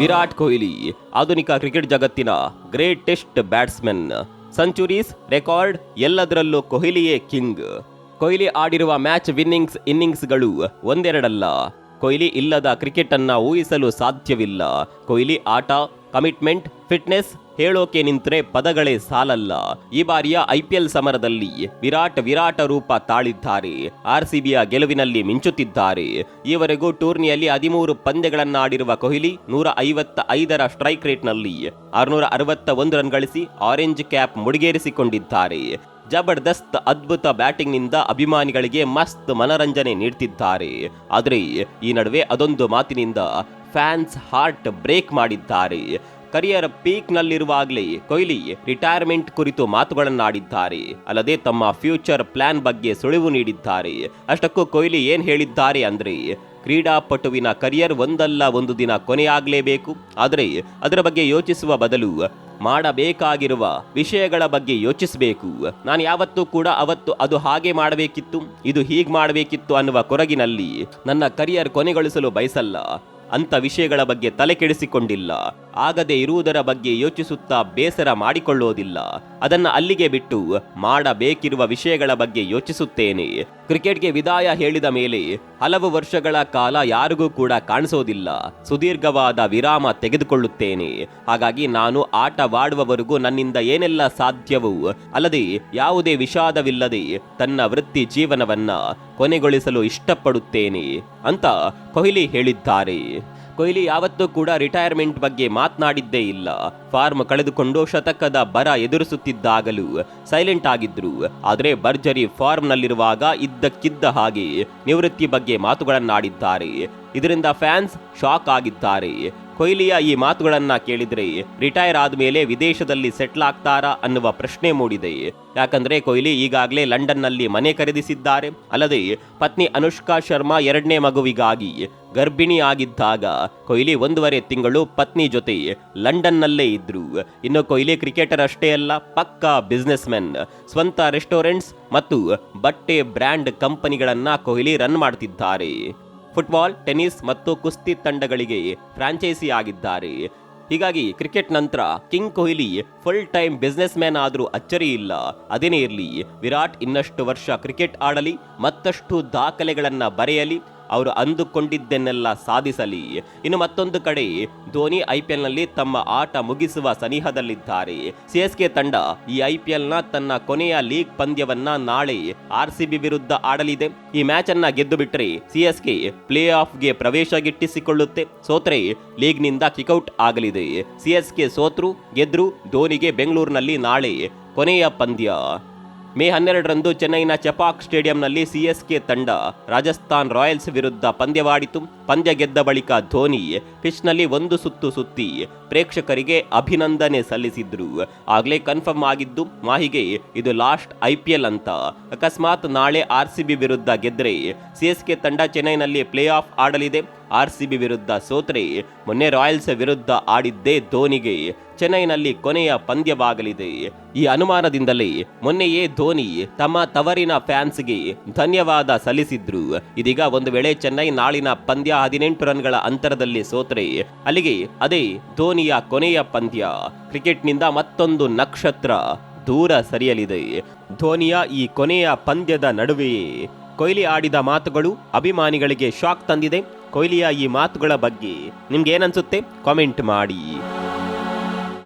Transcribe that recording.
ವಿರಾಟ್ ಕೊಹ್ಲಿ, ಆಧುನಿಕ ಕ್ರಿಕೆಟ್ ಜಗತ್ತಿನ greatest batsman centuries record ಎಲ್ಲದರಲ್ಲೂ ಕೊಹ್ಲಿಯೇ ಕಿಂಗ್ ಕೊಹ್ಲಿ ಆಡಿರುವ ಮ್ಯಾಚ್ ವಿನ್ನಿಂಗ್ಸ್ ಇನ್ನಿಂಗ್ಸ್ಗಳು ಒಂದೆರಡಲ್ಲ. ಕೊಹ್ಲಿ ಇಲ್ಲದ ಕ್ರಿಕೆಟ್ ಅನ್ನ ಊಹಿಸಲು ಸಾಧ್ಯವಿಲ್ಲ. ಕೊಹ್ಲಿ ಆಟ ಕಮಿಟ್ಮೆಂಟ್ ಫಿಟ್ನೆಸ್ ಹೇಳೋಕೆ ನಿಂತ್ರೆ ಪದಗಳೇ ಸಾಲಲ್ಲ. ಈ ಬಾರಿಯ ಐಪಿಎಲ್ ಸಮರದಲ್ಲಿ ವಿರಾಟ್ ವಿರಾಟ ರೂಪ ತಾಳಿದ್ದಾರೆ. ಆರ್ ಸಿಬಿಯ ಗೆಲುವಿನಲ್ಲಿ ಮಿಂಚುತ್ತಿದ್ದಾರೆ. ಈವರೆಗೂ ಟೂರ್ನಿಯಲ್ಲಿ ಹದಿಮೂರು ಪಂದ್ಯಗಳನ್ನಾಡಿರುವ ಕೊಹ್ಲಿ ನೂರ ಐವತ್ತ ಐದರ ಸ್ಟ್ರೈಕ್ ರೇಟ್ನಲ್ಲಿ ಆರುನೂರ ಅರವತ್ತ ಒಂದು ರನ್ ಗಳಿಸಿ ಆರೆಂಜ್ ಕ್ಯಾಪ್ ಮುಡಿಗೇರಿಸಿಕೊಂಡಿದ್ದಾರೆ. ಜಬರ್ದಸ್ತ್ ಅದ್ಭುತ ಬ್ಯಾಟಿಂಗ್ನಿಂದ ಅಭಿಮಾನಿಗಳಿಗೆ ಮಸ್ತ್ ಮನರಂಜನೆ ನೀಡ್ತಿದ್ದಾರೆ. ಆದರೆ ಈ ನಡುವೆ ಅದೊಂದು ಮಾತಿನಿಂದ ಫ್ಯಾನ್ಸ್ ಹಾರ್ಟ್ ಬ್ರೇಕ್ ಮಾಡಿದ್ದಾರೆ. ಕರಿಯರ್ ಪೀಕ್ನಲ್ಲಿರುವಾಗಲೇ ಕೊಹ್ಲಿ ರಿಟೈರ್ಮೆಂಟ್ ಕುರಿತು ಮಾತುಗಳನ್ನಾಡಿದ್ದಾರೆ. ಅಲ್ಲದೆ ತಮ್ಮ ಫ್ಯೂಚರ್ ಪ್ಲಾನ್ ಬಗ್ಗೆ ಸುಳಿವು ನೀಡಿದ್ದಾರೆ. ಅಷ್ಟಕ್ಕೂ ಕೊಹ್ಲಿ ಏನು ಹೇಳಿದ್ದಾರೆ ಅಂದ್ರೆ, ಕ್ರೀಡಾಪಟುವಿನ ಕರಿಯರ್ ಒಂದಲ್ಲ, ಒಂದು ದಿನ ಕೊನೆಯಾಗಲೇಬೇಕು. ಆದರೆ ಅದರ ಬಗ್ಗೆ ಯೋಚಿಸುವ ಬದಲು ಮಾಡಬೇಕಾಗಿರುವ ವಿಷಯಗಳ ಬಗ್ಗೆ ಯೋಚಿಸಬೇಕು. ನಾನು ಯಾವತ್ತೂ ಕೂಡ ಅವತ್ತು ಅದು ಹಾಗೆ ಮಾಡಬೇಕಿತ್ತು, ಇದು ಹೀಗೆ ಮಾಡಬೇಕಿತ್ತು ಅನ್ನುವ ಕೊರಗಿನಲ್ಲಿ ನನ್ನ ಕರಿಯರ್ ಕೊನೆಗೊಳಿಸಲು ಬಯಸಲ್ಲ. ಅಂತ ವಿಷಯಗಳ ಬಗ್ಗೆ ತಲೆ ಕೆಡಿಸಿಕೊಂಡಿಲ್ಲ. ಆಗದೆ ಇರುವುದರ ಬಗ್ಗೆ ಯೋಚಿಸುತ್ತಾ ಬೇಸರ ಮಾಡಿಕೊಳ್ಳೋದಿಲ್ಲ. ಅದನ್ನು ಅಲ್ಲಿಗೆ ಬಿಟ್ಟು ಮಾಡಬೇಕಿರುವ ವಿಷಯಗಳ ಬಗ್ಗೆ ಯೋಚಿಸುತ್ತೇನೆ. ಕ್ರಿಕೆಟ್ಗೆ ವಿದಾಯ ಹೇಳಿದ ಮೇಲೆ ಹಲವು ವರ್ಷಗಳ ಕಾಲ ಯಾರಿಗೂ ಕೂಡ ಕಾಣಿಸೋದಿಲ್ಲ. ಸುದೀರ್ಘವಾದ ವಿರಾಮ ತೆಗೆದುಕೊಳ್ಳುತ್ತೇನೆ. ಹಾಗಾಗಿ ನಾನು ಆಟವಾಡುವವರೆಗೂ ನನ್ನಿಂದ ಏನೆಲ್ಲ ಸಾಧ್ಯವೋ ಅಲ್ಲದೆ ಯಾವುದೇ ವಿಷಾದವಿಲ್ಲದೆ ತನ್ನ ವೃತ್ತಿ ಜೀವನವನ್ನ ಕೊನೆಗೊಳಿಸಲು ಇಷ್ಟಪಡುತ್ತೇನೆ, ಅಂತ ಕೊಹ್ಲಿ ಹೇಳಿದ್ದಾರೆ. ಕೊಹ್ಲಿ ಯಾವತ್ತೂ ಕೂಡ ರಿಟೈರ್ಮೆಂಟ್ ಬಗ್ಗೆ ಮಾತನಾಡಿದ್ದೇ ಇಲ್ಲ. ಫಾರ್ಮ್ ಕಳೆದುಕೊಂಡು ಶತಕದ ಬರ ಎದುರಿಸುತ್ತಿದ್ದಾಗಲೂ ಸೈಲೆಂಟ್ ಆಗಿದ್ರು. ಆದರೆ ಭರ್ಜರಿ ಫಾರ್ಮ್ನಲ್ಲಿರುವಾಗ ಇದ್ದಕ್ಕಿದ್ದ ಹಾಗೆ ನಿವೃತ್ತಿ ಬಗ್ಗೆ ಮಾತುಗಳನ್ನಾಡಿದ್ದಾರೆ. ಇದರಿಂದ ಫ್ಯಾನ್ಸ್ ಶಾಕ್ ಆಗಿದ್ದಾರೆ. ಕೊಹ್ಲಿಯ ಈ ಮಾತುಗಳನ್ನ ಕೇಳಿದ್ರೆ ರಿಟೈರ್ ಆದ್ಮೇಲೆ ವಿದೇಶದಲ್ಲಿ ಸೆಟ್ಲ್ ಆಗ್ತಾರಾ ಅನ್ನುವ ಪ್ರಶ್ನೆ ಮೂಡಿದೆ. ಯಾಕಂದ್ರೆ ಕೊಹ್ಲಿ ಈಗಾಗಲೇ ಲಂಡನ್ನಲ್ಲಿ ಮನೆ ಖರೀದಿಸಿದ್ದಾರೆ. ಅಲ್ಲದೆ ಪತ್ನಿ ಅನುಷ್ಕಾ ಶರ್ಮಾ ಎರಡನೇ ಮಗುವಿಗಾಗಿ ಗರ್ಭಿಣಿ ಆಗಿದ್ದಾಗ ಕೊಹ್ಲಿ ಒಂದೂವರೆ ತಿಂಗಳು ಪತ್ನಿ ಜೊತೆ ಲಂಡನ್ನಲ್ಲೇ ಇದ್ದರು ಇನ್ನು ಕೊಹ್ಲಿ ಕ್ರಿಕೆಟರ್ ಅಷ್ಟೇ ಅಲ್ಲ, ಪಕ್ಕಾ ಬಿಸ್ನೆಸ್ ಮೆನ್ ಸ್ವಂತ ರೆಸ್ಟೋರೆಂಟ್ಸ್ ಮತ್ತು ಬಟ್ಟೆ ಬ್ರ್ಯಾಂಡ್ ಕಂಪನಿಗಳನ್ನು ಕೊಹ್ಲಿ ರನ್ ಮಾಡ್ತಿದ್ದಾರೆ. ಫುಟ್ಬಾಲ್, ಟೆನಿಸ್ ಮತ್ತು ಕುಸ್ತಿ ತಂಡಗಳಿಗೆ ಫ್ರಾಂಚೈಸಿ ಆಗಿದ್ದಾರೆ. ಹೀಗಾಗಿ ಕ್ರಿಕೆಟ್ ನಂತರ king Kohli full time businessman ಆದರೂ ಅಚ್ಚರಿ ಇಲ್ಲ. ಅದೇನೇ ಇರಲಿ, ವಿರಾಟ್ ಇನ್ನಷ್ಟು ವರ್ಷ ಕ್ರಿಕೆಟ್ ಆಡಲಿ, ಮತ್ತಷ್ಟು ದಾಖಲೆಗಳನ್ನು ಬರೆಯಲಿ ಅವರು ಅಂದುಕೊಂಡಿದ್ದನ್ನೆಲ್ಲ ಸಾಧಿಸಲಿ. ಇನ್ನು ಮತ್ತೊಂದು ಕಡೆ, ಧೋನಿ ಐಪಿಎಲ್ನಲ್ಲಿ ತಮ್ಮ ಆಟ ಮುಗಿಸುವ ಸನಿಹದಲ್ಲಿದ್ದಾರೆ. ಸಿಎಸ್ಕೆ ತಂಡ ಈ ಐಪಿಎಲ್ನ ತನ್ನ ಕೊನೆಯ ಲೀಗ್ ಪಂದ್ಯವನ್ನ ನಾಳೆ ಆರ್ ಸಿ ವಿರುದ್ಧ ಆಡಲಿದೆ. ಈ ಮ್ಯಾಚ್ ಅನ್ನ ಗೆದ್ದು ಬಿಟ್ಟರೆ ಸಿಎಸ್ಕೆ ಪ್ಲೇ ಆಫ್ಗೆ ಪ್ರವೇಶ ಗಿಟ್ಟಿಸಿಕೊಳ್ಳುತ್ತೆ ಸೋತ್ರೆ, ಲೀಗ್ನಿಂದ ಕಿಕೌಟ್ ಆಗಲಿದೆ. ಸಿಎಸ್ಕೆ ಸೋತ್ರು, ಗೆದ್ರು ಧೋನಿಗೆ ಬೆಂಗಳೂರಿನಲ್ಲಿ ನಾಳೆ ಕೊನೆಯ ಪಂದ್ಯ. ಮೇ ಹನ್ನೆರಡರಂದು ಚೆನ್ನೈನ ಚಪಾಕ್ ಸ್ಟೇಡಿಯಂನಲ್ಲಿ ಸಿಎಸ್ಕೆ ತಂಡ ರಾಜಸ್ಥಾನ್ ರಾಯಲ್ಸ್ ವಿರುದ್ಧ ಪಂದ್ಯವಾಡಿತು. ಪಂದ್ಯ ಗೆದ್ದ ಬಳಿಕ ಧೋನಿ ಪಿಚ್ನಲ್ಲಿ ಒಂದು ಸುತ್ತು ಸುತ್ತಿ ಪ್ರೇಕ್ಷಕರಿಗೆ ಅಭಿನಂದನೆ ಸಲ್ಲಿಸಿದ್ರು. ಆಗಲೇ ಕನ್ಫರ್ಮ್ ಆಗಿದ್ದು, ಮಾಹಿಗೆ ಇದು ಲಾಸ್ಟ್ ಐ ಪಿ ಅಂತ. ಅಕಸ್ಮಾತ್ ನಾಳೆ ಆರ್ ಸಿ ಬಿ ವಿರುದ್ಧ ಗೆದ್ರೆ ಸಿಎಸ್ಕೆ ತಂಡ ಚೆನ್ನೈನಲ್ಲಿ ಪ್ಲೇ ಆಫ್ ಆಡಲಿದೆ. ಆರ್ ಸಿ ಬಿ ವಿರುದ್ಧ ಸೋತ್ರೆ. ಮೊನ್ನೆ ರಾಯಲ್ಸ್ ವಿರುದ್ಧ ಆಡಿದ್ದೇ ಧೋನಿಗೆ. ಚೆನ್ನೈನಲ್ಲಿ ಕೊನೆಯ ಪಂದ್ಯವಾಗಲಿದೆ. ಈ ಅನುಮಾನದಿಂದಲೇ ಮೊನ್ನೆಯೇ ಧೋನಿ ತಮ್ಮ ತವರಿನ ಫ್ಯಾನ್ಸ್ಗೆ ಧನ್ಯವಾದ ಸಲ್ಲಿಸಿದ್ರು. ಇದೀಗ ಒಂದು ವೇಳೆ ಚೆನ್ನೈ ನಾಳಿನ ಪಂದ್ಯ ಹದಿನೆಂಟು ರನ್ಗಳ ಅಂತರದಲ್ಲಿ ಸೋತ್ರೆ. ಅಲ್ಲಿಗೆ ಅದೇ ಧೋನಿಯ ಕೊನೆಯ ಪಂದ್ಯ. ಕ್ರಿಕೆಟ್ನಿಂದ ಮತ್ತೊಂದು ನಕ್ಷತ್ರ ದೂರ ಸರಿಯಲಿದೆ. ಧೋನಿಯ ಈ ಕೊನೆಯ ಪಂದ್ಯದ ನಡುವೆಯೇ ಕೊಹ್ಲಿ ಆಡಿದ ಮಾತುಗಳು ಅಭಿಮಾನಿಗಳಿಗೆ ಶಾಕ್ ತಂದಿದೆ. ಕೊಹ್ಲಿಯ ಈ ಮಾತುಗಳ ಬಗ್ಗೆ ನಿಮ್ಗೆ ಏನನ್ಸುತ್ತೆ ಕಾಮೆಂಟ್ ಮಾಡಿ.